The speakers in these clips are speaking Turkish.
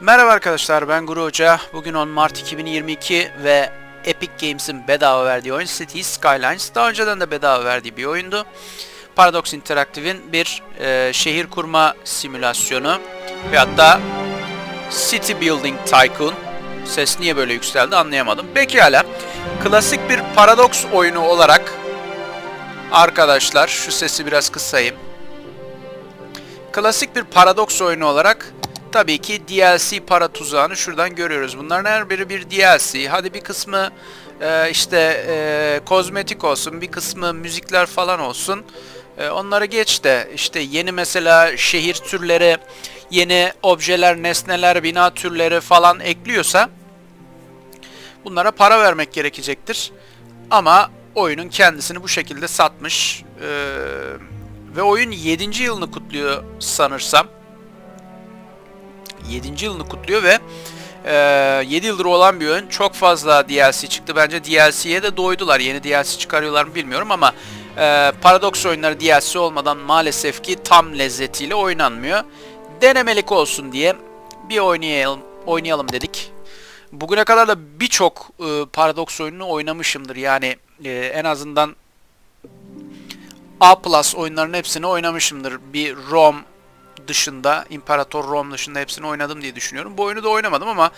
Merhaba arkadaşlar ben Guru Hoca. Bugün 10 Mart 2022 ve Epic Games'in bedava verdiği oyun Cities Skylines daha önceden de bedava verdiği bir oyundu. Paradox Interactive'in bir e, şehir kurma simülasyonu ve hatta City Building Tycoon. Ses niye böyle yükseldi anlayamadım. Pekala. Klasik bir Paradox oyunu olarak arkadaşlar şu sesi biraz kısayım. Klasik bir Paradox oyunu olarak Tabii ki DLC para tuzağını şuradan görüyoruz. Bunların her biri bir DLC. Hadi bir kısmı e, işte e, kozmetik olsun, bir kısmı müzikler falan olsun. E, onları geç de işte yeni mesela şehir türleri, yeni objeler, nesneler, bina türleri falan ekliyorsa bunlara para vermek gerekecektir. Ama oyunun kendisini bu şekilde satmış. E, ve oyun 7. yılını kutluyor sanırsam. 7. yılını kutluyor ve e, 7 yıldır olan bir oyun. Çok fazla DLC çıktı. Bence DLC'ye de doydular. Yeni DLC çıkarıyorlar mı bilmiyorum ama e, Paradox oyunları DLC olmadan maalesef ki tam lezzetiyle oynanmıyor. Denemelik olsun diye bir oynayalım, oynayalım dedik. Bugüne kadar da birçok e, Paradox oyununu oynamışımdır. Yani e, en azından A Plus oyunların hepsini oynamışımdır. Bir ROM, dışında, İmparator Rome dışında hepsini oynadım diye düşünüyorum. Bu oyunu da oynamadım ama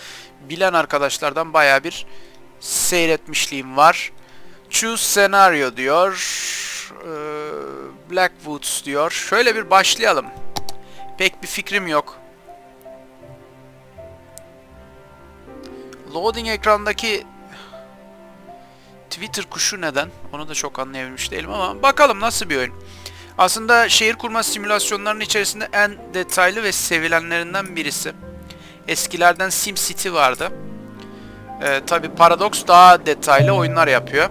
bilen arkadaşlardan baya bir seyretmişliğim var. Choose Scenario diyor. Blackwoods diyor. Şöyle bir başlayalım. Pek bir fikrim yok. Loading ekrandaki Twitter kuşu neden? Onu da çok anlayabilmiş değilim ama bakalım nasıl bir oyun. Aslında şehir kurma simülasyonlarının içerisinde en detaylı ve sevilenlerinden birisi. Eskilerden SimCity vardı. Ee, Tabi Paradox daha detaylı oyunlar yapıyor.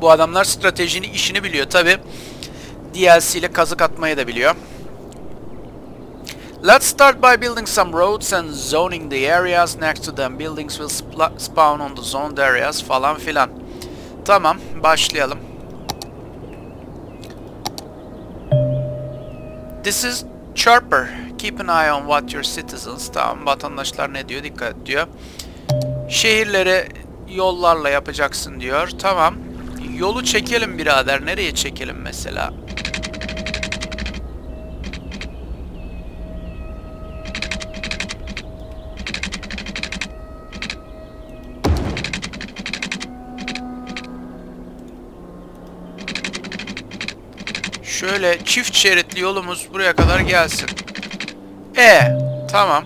Bu adamlar stratejinin işini biliyor. Tabi DLC ile kazık atmayı da biliyor. Let's start by building some roads and zoning the areas next to them. Buildings will spawn on the zoned areas falan filan. Tamam, başlayalım. This is Chirper. Keep an eye on what your citizens... Tamam, vatandaşlar ne diyor? Dikkat et diyor. Şehirleri yollarla yapacaksın diyor. Tamam. Yolu çekelim birader. Nereye çekelim mesela? Şöyle çift şeritli yolumuz buraya kadar gelsin. E tamam.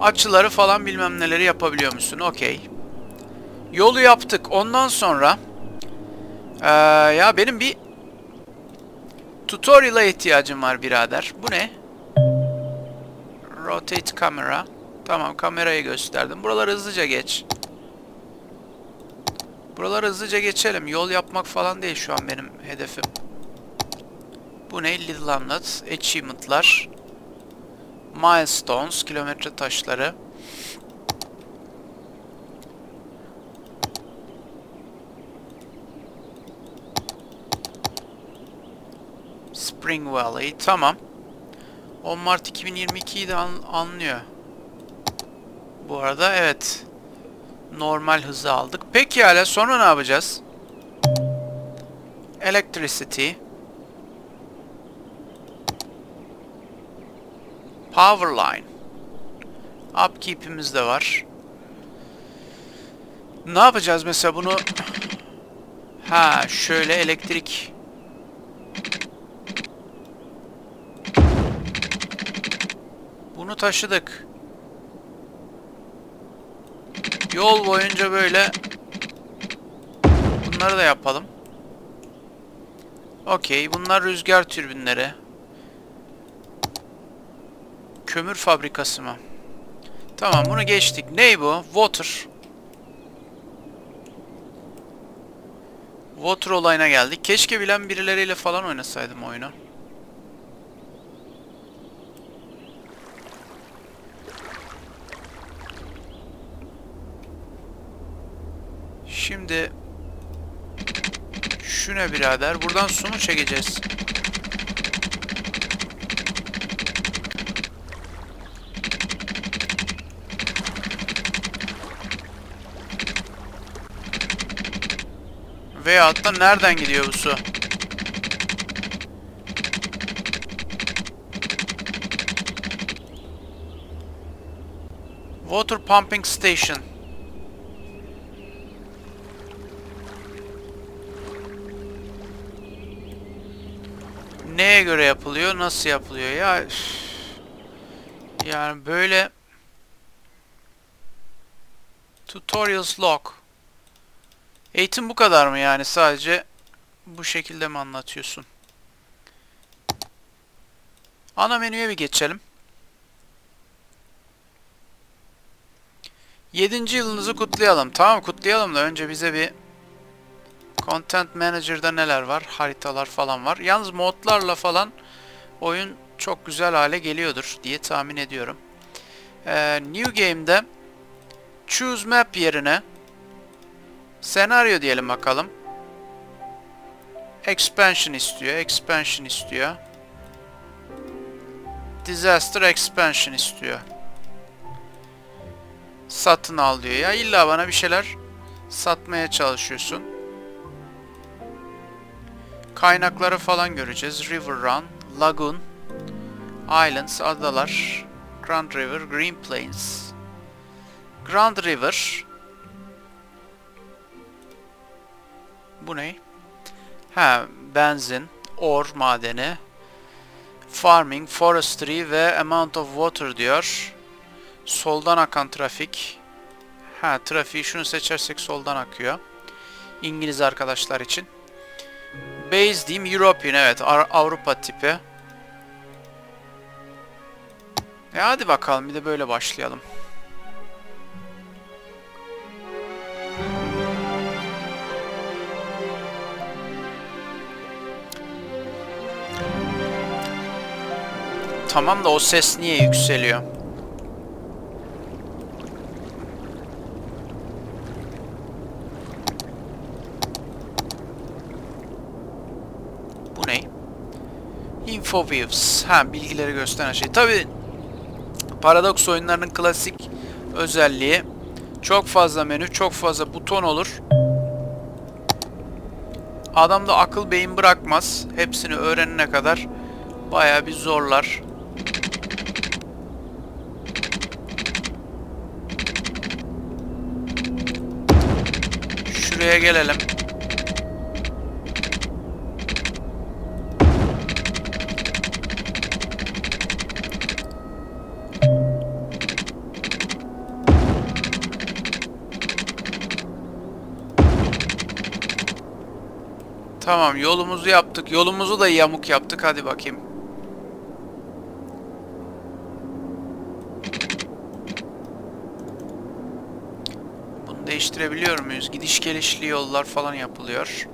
Açıları falan bilmem neleri yapabiliyor musun? Okey. Yolu yaptık. Ondan sonra ee, ya benim bir tutorial'a ihtiyacım var birader. Bu ne? Rotate camera. Tamam kamerayı gösterdim. Buraları hızlıca geç. Buraları hızlıca geçelim. Yol yapmak falan değil şu an benim hedefim. Bu ne? Little Hamlet. Achievement'lar. Milestones. Kilometre taşları. Spring Valley. Tamam. 10 Mart 2022'yi de an anlıyor. Bu arada evet normal hızı aldık. Peki hala sonra ne yapacağız? Electricity. Power line. Upkeep'imiz de var. Ne yapacağız mesela bunu? Ha şöyle elektrik. Bunu taşıdık. Yol boyunca böyle bunları da yapalım. Okey. Bunlar rüzgar türbinleri. Kömür fabrikası mı? Tamam bunu geçtik. Ney bu? Water. Water olayına geldik. Keşke bilen birileriyle falan oynasaydım oyunu. Şimdi şu ne birader? Buradan su mu çekeceğiz? Veyahut da nereden gidiyor bu su? Water Pumping Station Neye göre yapılıyor? Nasıl yapılıyor? Ya yani böyle Tutorials log. Eğitim bu kadar mı yani? Sadece bu şekilde mi anlatıyorsun? Ana menüye bir geçelim. 7. yılınızı kutlayalım. Tamam kutlayalım da önce bize bir Content Manager'da neler var? Haritalar falan var. Yalnız modlarla falan oyun çok güzel hale geliyordur diye tahmin ediyorum. Ee, New Game'de Choose Map yerine Senaryo diyelim bakalım. Expansion istiyor. Expansion istiyor. Disaster Expansion istiyor. Satın al diyor. Ya illa bana bir şeyler satmaya çalışıyorsun. Kaynakları falan göreceğiz. River Run, Lagoon, Islands, adalar, Grand River, Green Plains. Grand River. Bu ne? Ha, benzin, or madeni, farming, forestry ve amount of water diyor. Soldan akan trafik. Ha, trafiği şunu seçersek soldan akıyor. İngiliz arkadaşlar için. Base diyeyim European evet Avrupa tipi. E hadi bakalım bir de böyle başlayalım. Tamam da o ses niye yükseliyor? Bu ne? Views. Ha bilgileri gösteren şey. Tabi Paradox oyunlarının klasik özelliği çok fazla menü, çok fazla buton olur. Adam da akıl beyin bırakmaz. Hepsini öğrenene kadar baya bir zorlar. Şuraya gelelim. Tamam yolumuzu yaptık. Yolumuzu da yamuk yaptık. Hadi bakayım. Bunu değiştirebiliyor muyuz? Gidiş gelişli yollar falan yapılıyor.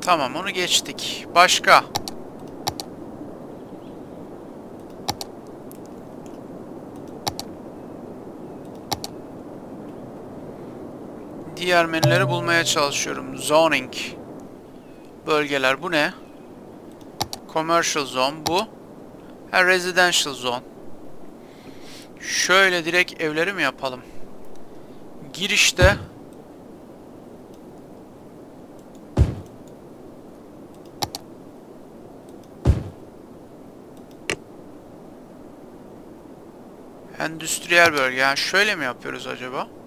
Tamam onu geçtik. Başka? Diğer menüleri bulmaya çalışıyorum. Zoning. Bölgeler bu ne? Commercial zone bu. Ha residential zone. Şöyle direkt evleri mi yapalım? Girişte Endüstriyel bölge. Yani şöyle mi yapıyoruz acaba?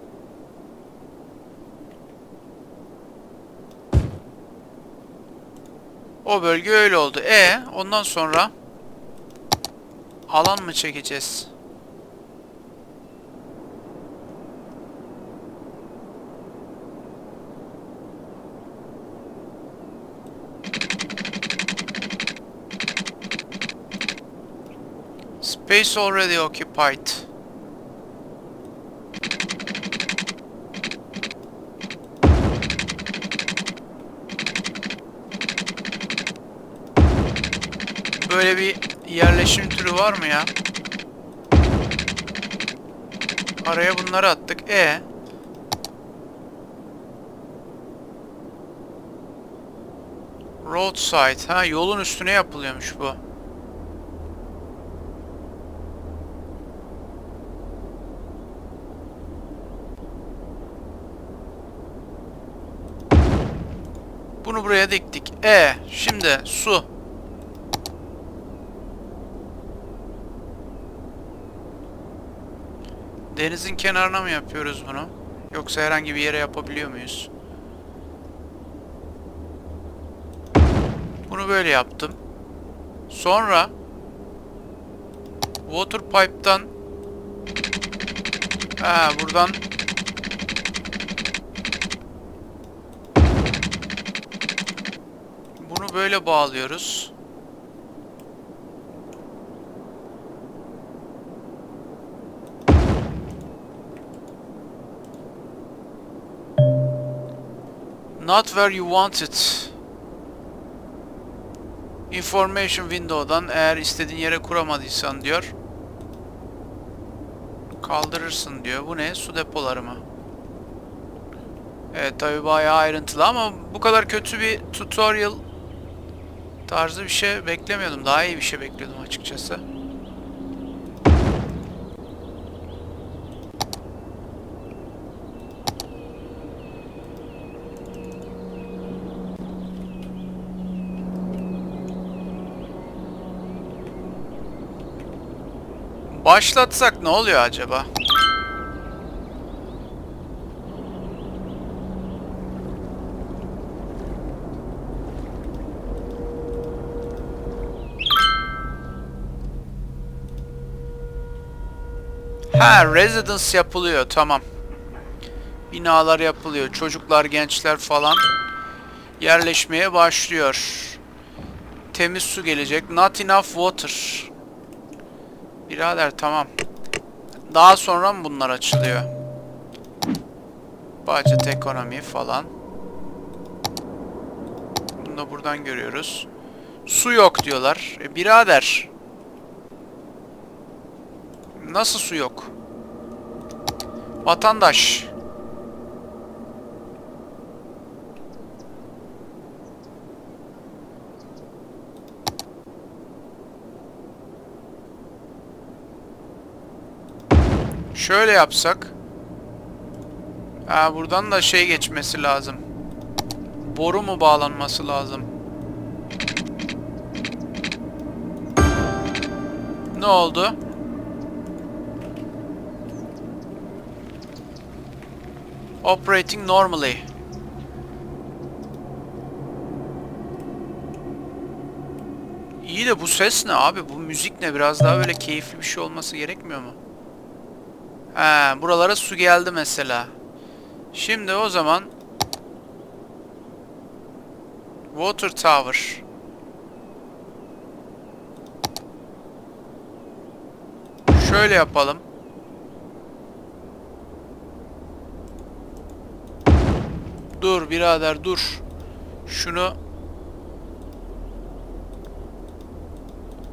O bölge öyle oldu. E ondan sonra alan mı çekeceğiz? Space already occupied. böyle bir yerleşim türü var mı ya? Araya bunları attık. E. Ee? Roadside ha yolun üstüne yapılıyormuş bu. Bunu buraya diktik. E şimdi su. Denizin kenarına mı yapıyoruz bunu? Yoksa herhangi bir yere yapabiliyor muyuz? Bunu böyle yaptım. Sonra water pipe'tan ha buradan bunu böyle bağlıyoruz. Not where you want it. Information window'dan eğer istediğin yere kuramadıysan diyor. Kaldırırsın diyor. Bu ne? Su depoları mı? Evet tabi bayağı ayrıntılı ama bu kadar kötü bir tutorial tarzı bir şey beklemiyordum. Daha iyi bir şey bekliyordum açıkçası. Başlatsak ne oluyor acaba? Ha, residence yapılıyor. Tamam. Binalar yapılıyor. Çocuklar, gençler falan yerleşmeye başlıyor. Temiz su gelecek. Not enough water. Birader tamam. Daha sonra mı bunlar açılıyor? Budget ekonomi falan. Bunu da buradan görüyoruz. Su yok diyorlar. E, birader. Nasıl su yok? Vatandaş. Şöyle yapsak. Ha buradan da şey geçmesi lazım. Boru mu bağlanması lazım? Ne oldu? Operating normally. İyi de bu ses ne abi? Bu müzik ne? Biraz daha böyle keyifli bir şey olması gerekmiyor mu? He, buralara su geldi mesela. Şimdi o zaman Water Tower. Şöyle yapalım. Dur birader dur. Şunu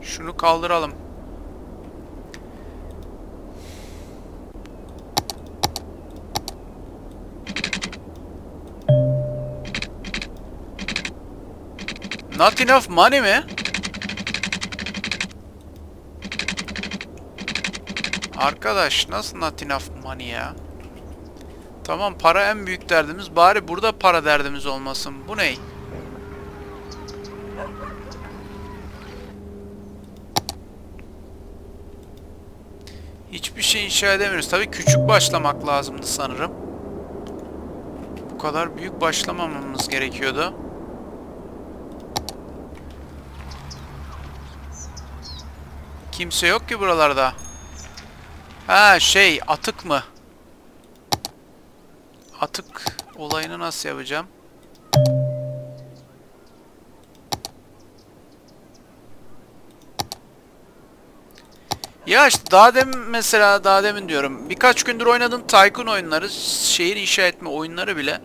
Şunu kaldıralım. Not enough money mi? Arkadaş nasıl not enough money ya? Tamam para en büyük derdimiz. Bari burada para derdimiz olmasın. Bu ne? Hiçbir şey inşa edemiyoruz. Tabii küçük başlamak lazımdı sanırım. Bu kadar büyük başlamamamız gerekiyordu. Kimse yok ki buralarda. Ha şey atık mı? Atık olayını nasıl yapacağım? Ya işte daha demin mesela daha demin diyorum. Birkaç gündür oynadığım Tycoon oyunları, şehir inşa etme oyunları bile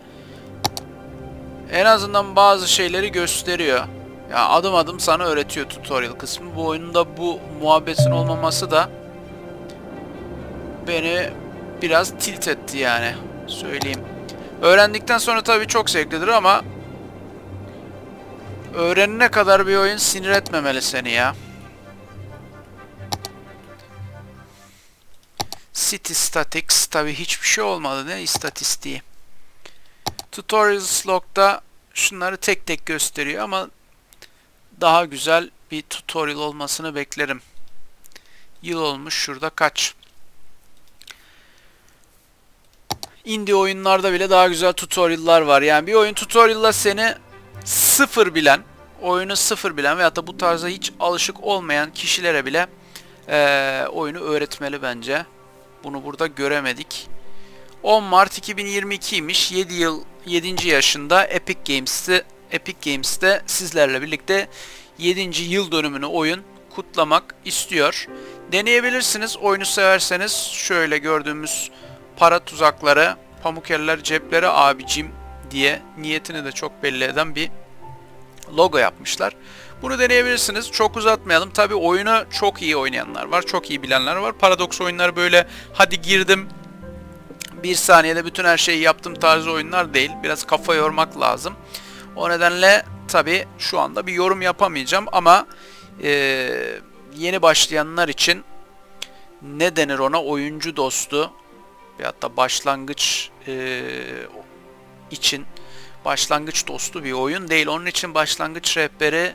en azından bazı şeyleri gösteriyor. Ya adım adım sana öğretiyor tutorial kısmı. Bu oyunda bu muhabbetin olmaması da beni biraz tilt etti yani. Söyleyeyim. Öğrendikten sonra tabii çok zevklidir ama öğrenene kadar bir oyun sinir etmemeli seni ya. City Statics tabi hiçbir şey olmadı ne istatistiği. Tutorials log'da şunları tek tek gösteriyor ama daha güzel bir tutorial olmasını beklerim. Yıl olmuş şurada kaç? Indie oyunlarda bile daha güzel tutorial'lar var. Yani bir oyun tutorial'la seni sıfır bilen, oyunu sıfır bilen veyahut da bu tarza hiç alışık olmayan kişilere bile eee, oyunu öğretmeli bence. Bunu burada göremedik. 10 Mart 2022'ymiş. 7 yıl 7. yaşında Epic Games'te Epic Games'te sizlerle birlikte 7. yıl dönümünü oyun kutlamak istiyor. Deneyebilirsiniz. Oyunu severseniz şöyle gördüğümüz para tuzakları, pamuk eller cepleri abicim diye niyetini de çok belli eden bir logo yapmışlar. Bunu deneyebilirsiniz. Çok uzatmayalım. Tabi oyunu çok iyi oynayanlar var. Çok iyi bilenler var. Paradox oyunları böyle hadi girdim bir saniyede bütün her şeyi yaptım tarzı oyunlar değil. Biraz kafa yormak lazım. O nedenle tabi şu anda bir yorum yapamayacağım ama eee, yeni başlayanlar için ne denir ona oyuncu dostu veyahut da başlangıç eee, için başlangıç dostu bir oyun değil. Onun için başlangıç rehberi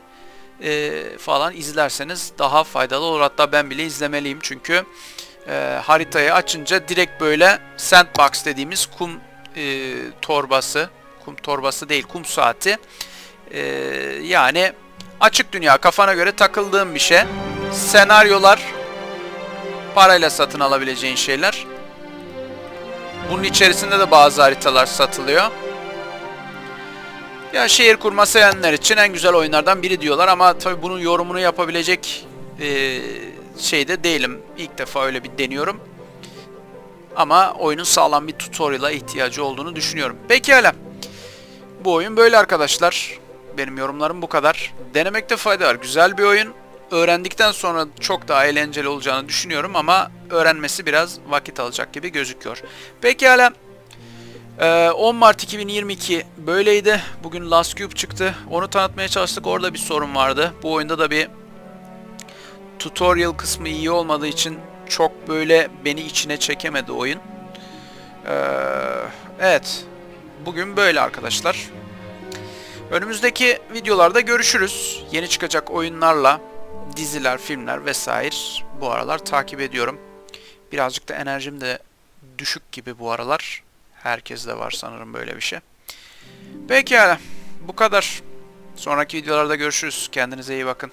eee, falan izlerseniz daha faydalı olur. Hatta ben bile izlemeliyim çünkü e, haritayı açınca direkt böyle sandbox dediğimiz kum e, torbası, kum torbası değil kum saati. E, yani açık dünya kafana göre takıldığın bir şey. Senaryolar parayla satın alabileceğin şeyler. Bunun içerisinde de bazı haritalar satılıyor. Ya şehir kurma sevenler için en güzel oyunlardan biri diyorlar ama tabii bunun yorumunu yapabilecek e, şeyde değilim. İlk defa öyle bir deniyorum. Ama oyunun sağlam bir tutorial'a ihtiyacı olduğunu düşünüyorum. Pekala. Bu oyun böyle arkadaşlar. Benim yorumlarım bu kadar. Denemekte fayda var. Güzel bir oyun. Öğrendikten sonra çok daha eğlenceli olacağını düşünüyorum ama öğrenmesi biraz vakit alacak gibi gözüküyor. Pekala. Ee, 10 Mart 2022 böyleydi. Bugün Last Cube çıktı. Onu tanıtmaya çalıştık. Orada bir sorun vardı. Bu oyunda da bir tutorial kısmı iyi olmadığı için çok böyle beni içine çekemedi oyun. Ee, evet. Bugün böyle arkadaşlar. Önümüzdeki videolarda görüşürüz. Yeni çıkacak oyunlarla, diziler, filmler vesaire bu aralar takip ediyorum. Birazcık da enerjim de düşük gibi bu aralar. Herkeste var sanırım böyle bir şey. Pekala. Bu kadar. Sonraki videolarda görüşürüz. Kendinize iyi bakın.